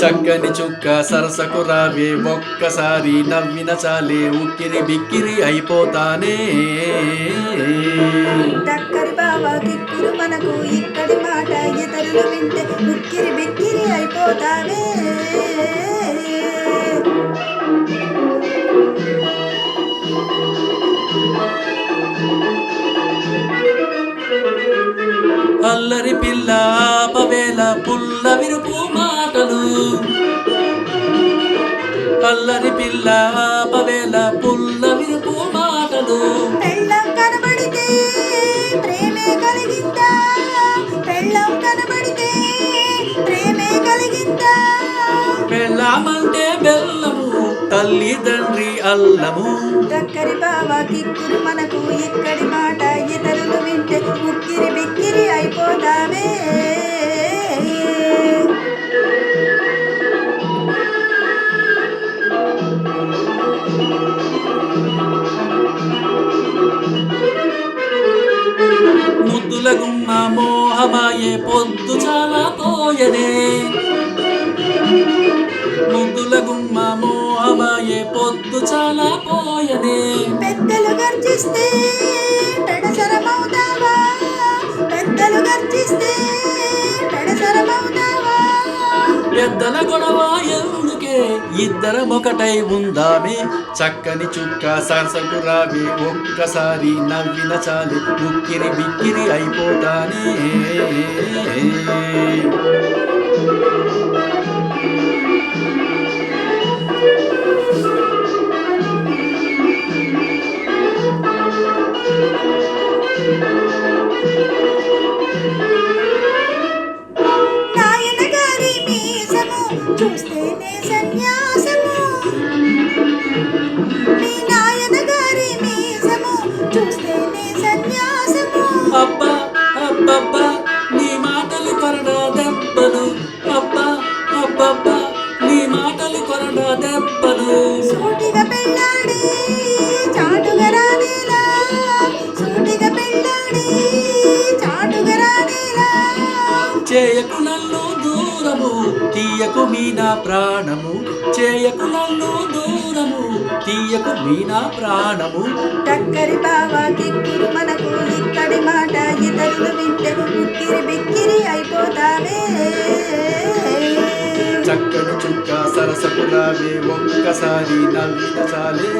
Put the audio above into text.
చక్కని చుక్క సరసకు రావే ఒక్కసారి నవ్విన చాలే ఉక్కిరి బిక్కిరి అయిపోతానే. దక్కరి బావా కిక్కురు మనకు ఇక్కడి మాట ఇతరులు వింటే ఉక్కిరి బిక్కిరి అయిపోతావే అల్లరి పిల్ల ఆపవేల పుల్ల విరుపు మాటలు. అల్లరి పిల్ల ఆపవేల పుల్ల విరుపు మాటలు. పెళ్ళం కనబడితే ప్రేమే కలిగిందా? పెళ్ళం కనబడితే ప్రేమే కలిగిందా? పెళ్ళామంటే బెల్లము తల్లి తండ్రి అల్లము. టక్కరి బావా కిక్కురు మనకు ఇక్కడి మాట ముద్దుల మోహమాయే పొద్దు చాలా పోయదే ముద్దుల గుమ్మ మోహమాయే పొద్దు చాలా పోయదే పెద్దలు గర్జిస్తే పెడసరమవుతావా పెద్దలు గర్జిస్తే పెద్దల గొడవ ఎందుకే? ఇద్దరం ఒకటై ఉందామే. చక్కని చుక్క సరసకు రావే. ఒక్కసారి నవ్విన చాలు. ఉక్కిరి బిక్కిరి అయిపోతానే. చూస్తేనే సన్యాసము. మీ నాయన గారి మీసము చూస్తేనే సన్యాసము. అబ్బా అబ్బబ్బా నీ మాటలు కొరడా దెబ్బలు. అబ్బా అబ్బబ్బా నీ మాటలు కొరడా దెబ్బలు. సూటిగా పెళ్ళాడి చాటుగా రానేలా. సూటిగా పెళ్ళాడి చాటుగా రానేలా. చేయకు నన్ను తీయకు మీనా ప్రాణము చేయకు నన్ను దూరము. తీయకు మీనా ప్రాణము. టక్కరి బావా కిక్కురు మనకు ఇక్కడి మాట ఇతరులు వింటే ఉక్కిరి బిక్కిరి అయిపోతావే చక్కని చుక్క సరసకు రావే ఒక్కసారి నవ్విన చాలే.